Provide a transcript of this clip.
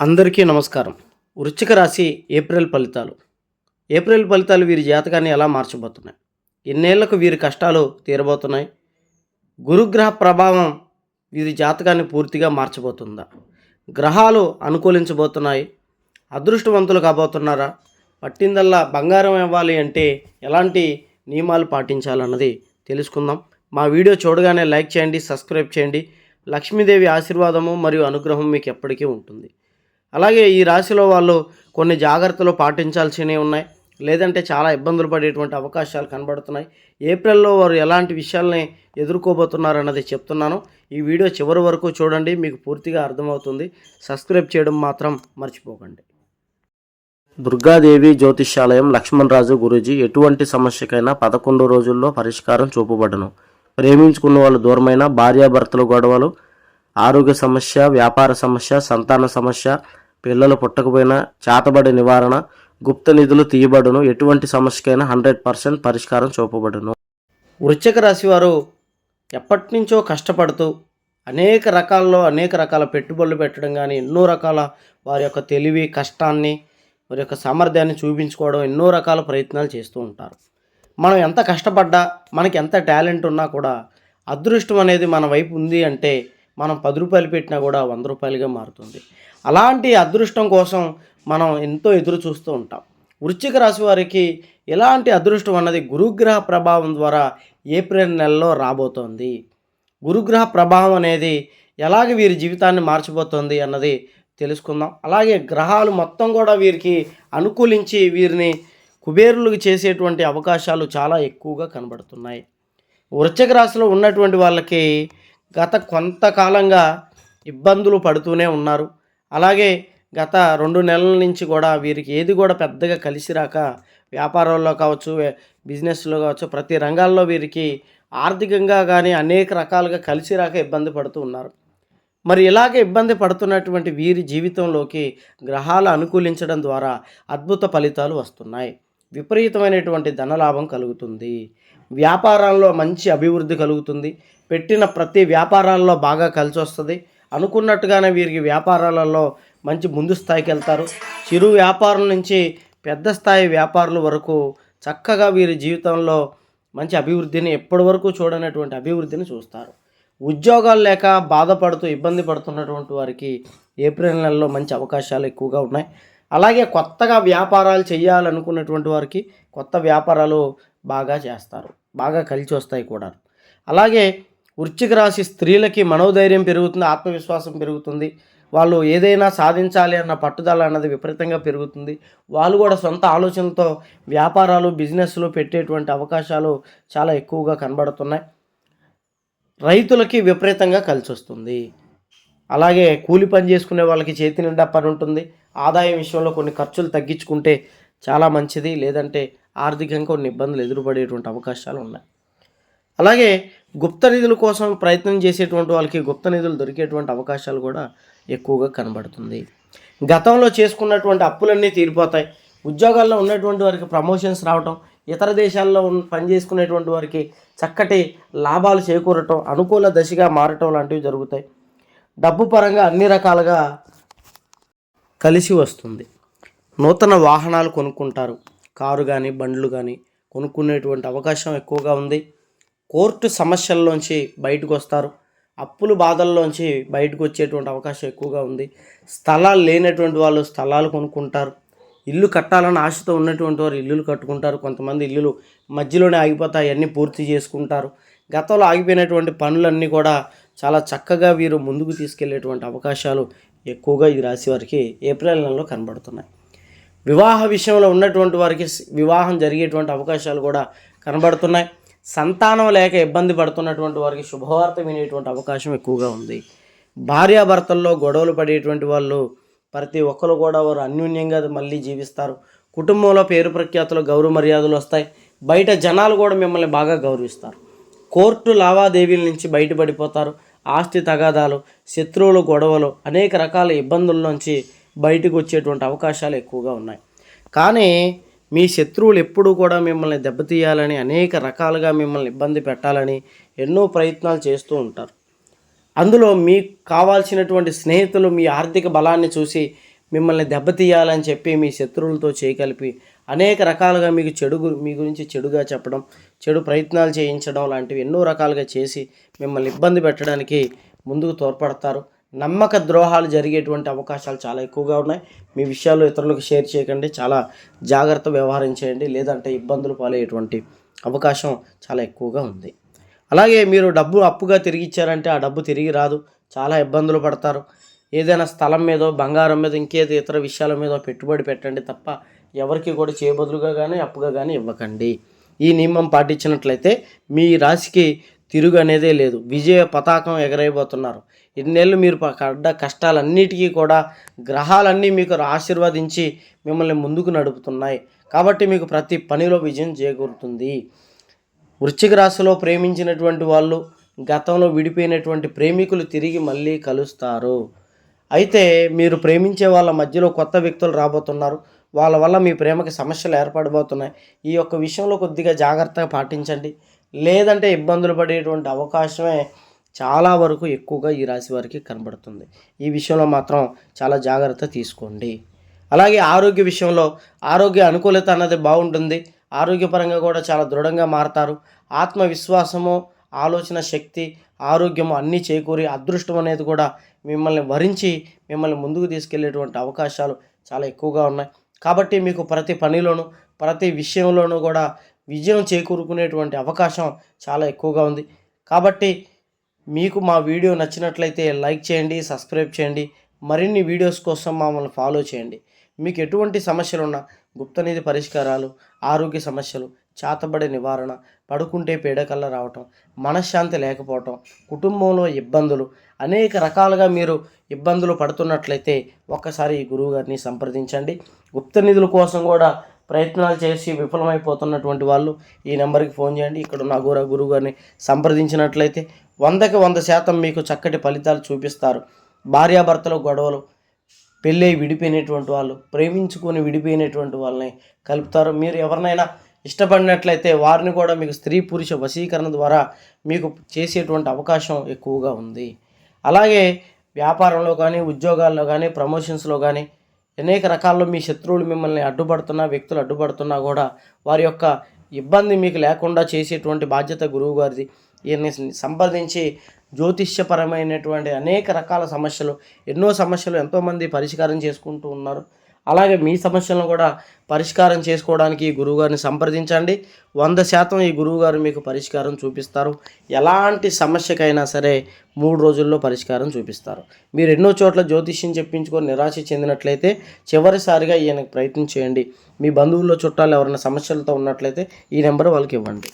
అందరికీ నమస్కారం. వృశ్చిక రాశి ఏప్రిల్ ఫలితాలు. ఏప్రిల్ ఫలితాలు వీరి జాతకాన్ని ఎలా మార్చబోతున్నాయి? ఎన్నేళ్ళకు వీరి కష్టాలు తీరబోతున్నాయి? గురుగ్రహ ప్రభావం వీరి జాతకాన్ని పూర్తిగా మార్చబోతుందా? గ్రహాలు అనుకూలించబోతున్నాయి? అదృష్టవంతులు కాబోతున్నారా? పట్టిందల్లా బంగారం ఇవ్వాలి అంటే ఎలాంటి నియమాలు పాటించాలన్నది తెలుసుకుందాం. మా వీడియో చూడగానే లైక్ చేయండి సబ్స్క్రైబ్ చేయండి. లక్ష్మీదేవి ఆశీర్వాదము మరియు అనుగ్రహం మీకు ఎప్పటికీ ఉంటుంది. అలాగే ఈ రాశిలో వాళ్ళు కొన్ని జాగ్రత్తలు పాటించాల్సినవి ఉన్నాయి. లేదంటే చాలా ఇబ్బందులు పడేటువంటి అవకాశాలు కనబడుతున్నాయి. ఏప్రిల్లో వారు ఎలాంటి విషయాల్ని ఎదుర్కోబోతున్నారు అన్నది చెప్తున్నాను. ఈ వీడియో చివరి వరకు చూడండి మీకు పూర్తిగా అర్థమవుతుంది. సబ్స్క్రైబ్ చేయడం మాత్రం మర్చిపోకండి. దుర్గాదేవి జ్యోతిష్యాలయం లక్ష్మణరాజు గురూజీ ఎటువంటి సమస్యకైనా పదకొండు రోజుల్లో పరిష్కారం చూపబడను. ప్రేమించుకున్న వాళ్ళు దూరమైన భార్యాభర్తల గొడవలు ఆరోగ్య సమస్య వ్యాపార సమస్య సంతాన సమస్య పిల్లలు పుట్టకపోయినా చేతబడి నివారణ గుప్త నిధులు తీయబడును ఎటువంటి సమస్యకైనా హండ్రెడ్ పర్సెంట్ పరిష్కారం చూపబడును. వృశ్చిక రాశి వారు ఎప్పటి నుంచో కష్టపడుతూ అనేక రకాల్లో అనేక రకాల పెట్టుబడులు పెట్టడం కానీ ఎన్నో రకాల వారి యొక్క తెలివి కష్టాన్ని వారి యొక్క సామర్థ్యాన్ని చూపించుకోవడం ఎన్నో రకాల ప్రయత్నాలు చేస్తూ ఉంటారు. మనం ఎంత కష్టపడ్డా మనకి ఎంత టాలెంట్ ఉన్నా కూడా అదృష్టం అనేది మన వైపు ఉంది అంటే మనం పది రూపాయలు పెట్టినా కూడా వంద రూపాయలుగా మారుతుంది. అలాంటి అదృష్టం కోసం మనం ఎంతో ఎదురు చూస్తూ ఉంటాం. వృశ్చిక రాశి వారికి ఎలాంటి అదృష్టం అన్నది గురుగ్రహ ప్రభావం ద్వారా ఏప్రిల్ నెలలో రాబోతోంది. గురుగ్రహ ప్రభావం అనేది ఎలాగ వీరి జీవితాన్ని మార్చిపోతుంది అన్నది తెలుసుకుందాం. అలాగే గ్రహాలు మొత్తం కూడా వీరికి అనుకూలించి వీరిని కుబేరులకు చేసేటువంటి అవకాశాలు చాలా ఎక్కువగా కనబడుతున్నాయి. వృశ్చిక రాశిలో ఉన్నటువంటి వాళ్ళకి గత కొంతకాలంగా ఇబ్బందులు పడుతూనే ఉన్నారు. అలాగే గత రెండు నెలల నుంచి కూడా వీరికి ఏది కూడా పెద్దగా కలిసి రాక వ్యాపారాల్లో కావచ్చు బిజినెస్లో కావచ్చు ప్రతి రంగాల్లో వీరికి ఆర్థికంగా కానీ అనేక రకాలుగా కలిసి రాక ఇబ్బంది పడుతూ ఉన్నారు. మరి ఇలాగే ఇబ్బంది పడుతున్నటువంటి వీరి జీవితంలోకి గ్రహాలు అనుకూలించడం ద్వారా అద్భుత ఫలితాలు వస్తున్నాయి. విపరీతమైనటువంటి ధనలాభం కలుగుతుంది. వ్యాపారాల్లో మంచి అభివృద్ధి కలుగుతుంది. పెట్టిన ప్రతి వ్యాపారాల్లో బాగా కలిసి వస్తుంది అనుకున్నట్టుగానే వీరికి వ్యాపారాలలో మంచి ముందు స్థాయికి వెళ్తారు చిరు వ్యాపారం నుంచి పెద్ద స్థాయి వ్యాపారుల వరకు చక్కగా వీరి జీవితంలో మంచి అభివృద్ధిని ఎప్పటి వరకు చూడనటువంటి అభివృద్ధిని చూస్తారు. ఉద్యోగాలు లేక బాధపడుతూ ఇబ్బంది పడుతున్నటువంటి వారికి ఏప్రిల్ నెలలో మంచి అవకాశాలు ఎక్కువగా ఉన్నాయి. అలాగే కొత్తగా వ్యాపారాలు చేయాలనుకున్నటువంటి వారికి కొత్త వ్యాపారాలు బాగా చేస్తారు. బాగా కలిసి వస్తాయి కూడా అలాగే వృశ్చిక రాశి స్త్రీలకి మనోధైర్యం పెరుగుతుంది ఆత్మవిశ్వాసం పెరుగుతుంది. వాళ్ళు ఏదైనా సాధించాలి అన్న పట్టుదల అన్నది విపరీతంగా పెరుగుతుంది. వాళ్ళు కూడా సొంత ఆలోచనలతో వ్యాపారాలు బిజినెస్లు పెట్టేటువంటి అవకాశాలు చాలా ఎక్కువగా కనబడుతున్నాయి. రైతులకి విపరీతంగా కలిసి వస్తుంది. అలాగే కూలి పని చేసుకునే వాళ్ళకి చేతి నిండా పని ఉంటుంది. ఆదాయం విషయంలో కొన్ని ఖర్చులు తగ్గించుకుంటే చాలా మంచిది. లేదంటే ఆర్థికంగా కొన్ని ఇబ్బందులు ఎదురుపడేటువంటి అవకాశాలు ఉన్నాయి. అలాగే గుప్త నిధుల కోసం ప్రయత్నం చేసేటువంటి వాళ్ళకి గుప్త నిధులు దొరికేటువంటి అవకాశాలు కూడా ఎక్కువగా కనబడుతుంది. గతంలో చేసుకున్నటువంటి అప్పులన్నీ తీరిపోతాయి. ఉద్యోగాల్లో ఉన్నటువంటి వారికి ప్రమోషన్స్ రావటం ఇతర దేశాల్లో పనిచేసుకునేటువంటి పని చేసుకునేటువంటి వారికి చక్కటి లాభాలు చేకూరటం అనుకూల దశగా మారటం లాంటివి జరుగుతాయి. డబ్బు పరంగా అన్ని రకాలుగా కలిసి వస్తుంది. నూతన వాహనాలు కొనుక్కుంటారు. కారు కానీ బండ్లు కానీ కొనుక్కునేటువంటి అవకాశం ఎక్కువగా ఉంది. కోర్టు సమస్యల్లోంచి బయటకు వస్తారు అప్పులు బాధల్లోంచి బయటకు వచ్చేటువంటి అవకాశం ఎక్కువగా ఉంది. స్థలాలు లేనటువంటి వాళ్ళు స్థలాలు కొనుక్కుంటారు. ఇల్లు కట్టాలని ఆశతో ఉన్నటువంటి వారు ఇల్లులు కట్టుకుంటారు. కొంతమంది ఇల్లులు మధ్యలోనే ఆగిపోతాయి. అన్నీ పూర్తి చేసుకుంటారు. గతంలో ఆగిపోయినటువంటి పనులన్నీ కూడా చాలా చక్కగా వీరు ముందుకు తీసుకెళ్ళేటువంటి అవకాశాలు ఎక్కువగా ఈ రాశి వారికి ఏప్రిల్ నెలలో కనబడుతున్నాయి. వివాహ విషయంలో ఉన్నటువంటి వారికి వివాహం జరిగేటువంటి అవకాశాలు కూడా కనబడుతున్నాయి. సంతానం లేక ఇబ్బంది పడుతున్నటువంటి వారికి శుభవార్త వినేటువంటి అవకాశం ఎక్కువగా ఉంది. భార్యాభర్తల్లో గొడవలు పడేటువంటి వాళ్ళు ప్రతి ఒక్కరు కూడా వారు అన్యోన్యంగా మళ్ళీ జీవిస్తారు. కుటుంబంలో పేరు ప్రఖ్యాతులు గౌరవ మర్యాదలు వస్తాయి. బయట జనాలు కూడా మిమ్మల్ని బాగా గౌరవిస్తారు. కోర్టు లావాదేవీల నుంచి బయటపడిపోతారు. ఆస్తి తగాదాలు శత్రువులు గొడవలు అనేక రకాల ఇబ్బందుల నుంచి బయటకు వచ్చేటువంటి అవకాశాలు ఎక్కువగా ఉన్నాయి. కానీ మీ శత్రువులు ఎప్పుడూ కూడా మిమ్మల్ని దెబ్బతీయాలని అనేక రకాలుగా మిమ్మల్ని ఇబ్బంది పెట్టాలని ఎన్నో ప్రయత్నాలు చేస్తూ ఉంటారు. అందులో మీకు కావాల్సినటువంటి స్నేహితులు మీ ఆర్థిక బలాన్ని చూసి మిమ్మల్ని దెబ్బతీయాలని చెప్పి మీ శత్రువులతో చేయకలిపి అనేక రకాలుగా మీకు చెడు మీ గురించి చెడుగా చెప్పడం చెడు ప్రయత్నాలు చేయించడం లాంటివి ఎన్నో రకాలుగా చేసి మిమ్మల్ని ఇబ్బంది పెట్టడానికి ముందుకు తోడ్పడతారు. నమ్మక ద్రోహాలు జరిగేటువంటి అవకాశాలు చాలా ఎక్కువగా ఉన్నాయి. మీ విషయాలు ఇతరులకు షేర్ చేయకండి. చాలా జాగ్రత్త వ్యవహారం చేయండి. లేదంటే ఇబ్బందులు పాలయ్యేటువంటి అవకాశం చాలా ఎక్కువగా ఉంది. అలాగే మీరు డబ్బు అప్పుగా తిరిగి ఇచ్చారంటే ఆ డబ్బు తిరిగి రాదు. చాలా ఇబ్బందులు పడతారు. ఏదైనా స్థలం మీదో బంగారం మీద ఇంకేదో ఇతర విషయాల మీద పెట్టుబడి పెట్టండి తప్ప ఎవరికి కూడా చేయబదులుగా కానీ అప్పుగా కానీ ఇవ్వకండి. ఈ నియమం పాటించినట్లయితే మీ రాశికి తిరుగు అనేదే లేదు. విజయ పతాకం ఎగరైపోతున్నారు. ఇన్నేళ్ళు మీరు పడ్డ కష్టాలన్నిటికీ కూడా గ్రహాలన్నీ మీకు ఆశీర్వదించి మిమ్మల్ని ముందుకు నడుపుతున్నాయి. కాబట్టి మీకు ప్రతి పనిలో విజయం చేకూరుతుంది. వృశ్చిక రాశిలో ప్రేమించినటువంటి వాళ్ళు గతంలో విడిపోయినటువంటి ప్రేమికులు తిరిగి మళ్ళీ కలుస్తారు. అయితే మీరు ప్రేమించే వాళ్ళ మధ్యలో కొత్త వ్యక్తులు రాబోతున్నారు. వాళ్ళ వల్ల మీ ప్రేమకి సమస్యలు ఏర్పడబోతున్నాయి. ఈ యొక్క విషయంలో కొద్దిగా జాగ్రత్తగా పాటించండి. లేదంటే ఇబ్బందులు పడేటువంటి అవకాశమే చాలా వరకు ఎక్కువగా ఈ రాశి వారికి కనబడుతుంది. ఈ విషయంలో మాత్రం చాలా జాగ్రత్త తీసుకోండి. అలాగే ఆరోగ్య విషయంలో ఆరోగ్య అనుకూలత అన్నది బాగుంటుంది. ఆరోగ్యపరంగా కూడా చాలా దృఢంగా మారతారు. ఆత్మవిశ్వాసము ఆలోచన శక్తి ఆరోగ్యము అన్నీ చేకూరి అదృష్టం అనేది కూడా మిమ్మల్ని వరించి మిమ్మల్ని ముందుకు తీసుకెళ్ళేటువంటి అవకాశాలు చాలా ఎక్కువగా ఉన్నాయి. కాబట్టి మీకు ప్రతి పనిలోనూ ప్రతి విషయంలోనూ కూడా విజయం చేకూరుకునేటువంటి అవకాశం చాలా ఎక్కువగా ఉంది. కాబట్టి మీకు మా వీడియో నచ్చినట్లయితే లైక్ చేయండి సబ్స్క్రైబ్ చేయండి. మరిన్ని వీడియోస్ కోసం మమ్మల్ని ఫాలో చేయండి. మీకు ఎటువంటి సమస్యలు ఉన్నా గుప్తనిధి పరిష్కారాలు ఆరోగ్య సమస్యలు చేతబడి నివారణ పడుకుంటే పీడకల్లా రావటం మనశ్శాంతి లేకపోవటం కుటుంబంలో ఇబ్బందులు అనేక రకాలుగా మీరు ఇబ్బందులు పడుతున్నట్లయితే ఒక్కసారి ఈ గురువు గారిని సంప్రదించండి. గుప్త నిధుల కోసం కూడా ప్రయత్నాలు చేసి విఫలమైపోతున్నటువంటి వాళ్ళు ఈ నెంబర్కి ఫోన్ చేయండి. ఇక్కడ ఉన్న అఘోర గురువు గారిని సంప్రదించినట్లయితే వందకి వంద శాతం మీకు చక్కటి ఫలితాలు చూపిస్తారు. భార్యాభర్తల గొడవలు పెళ్ళై విడిపోయినటువంటి వాళ్ళు ప్రేమించుకొని విడిపోయినటువంటి వాళ్ళని కలుపుతారు. మీరు ఎవరినైనా ఇష్టపడినట్లయితే వారిని కూడా మీకు స్త్రీ పురుష వశీకరణ ద్వారా మీకు చేసేటువంటి అవకాశం ఎక్కువగా ఉంది. అలాగే వ్యాపారంలో కానీ ఉద్యోగాల్లో కానీ ప్రమోషన్స్లో కానీ అనేక రకాల్లో మీ శత్రువులు మిమ్మల్ని అడ్డుపడుతున్నా వ్యక్తులు అడ్డుపడుతున్నా కూడా వారి యొక్క ఇబ్బంది మీకు లేకుండా చేసేటువంటి బాధ్యత గురువు గారిది. ఈయన్ని సంప్రదించి జ్యోతిష్యపరమైనటువంటి అనేక రకాల సమస్యలు ఎన్నో సమస్యలు ఎంతోమంది పరిష్కారం చేసుకుంటూ ఉన్నారు. అలాగే మీ సమస్యలను కూడా పరిష్కారం చేసుకోవడానికి ఈ గురువుగారిని సంప్రదించండి. వంద శాతం ఈ గురువుగారు మీకు పరిష్కారం చూపిస్తారు. ఎలాంటి సమస్యకైనా సరే మూడు రోజుల్లో పరిష్కారం చూపిస్తారు. మీరు ఎన్నో చోట్ల జ్యోతిష్యం చెప్పించుకొని నిరాశ చెందినట్లయితే చివరిసారిగా ఈయనకు ప్రయత్నం చేయండి. మీ బంధువుల్లో చుట్టాలు ఎవరైనా సమస్యలతో ఉన్నట్లయితే ఈ నెంబర్ వాళ్ళకి ఇవ్వండి.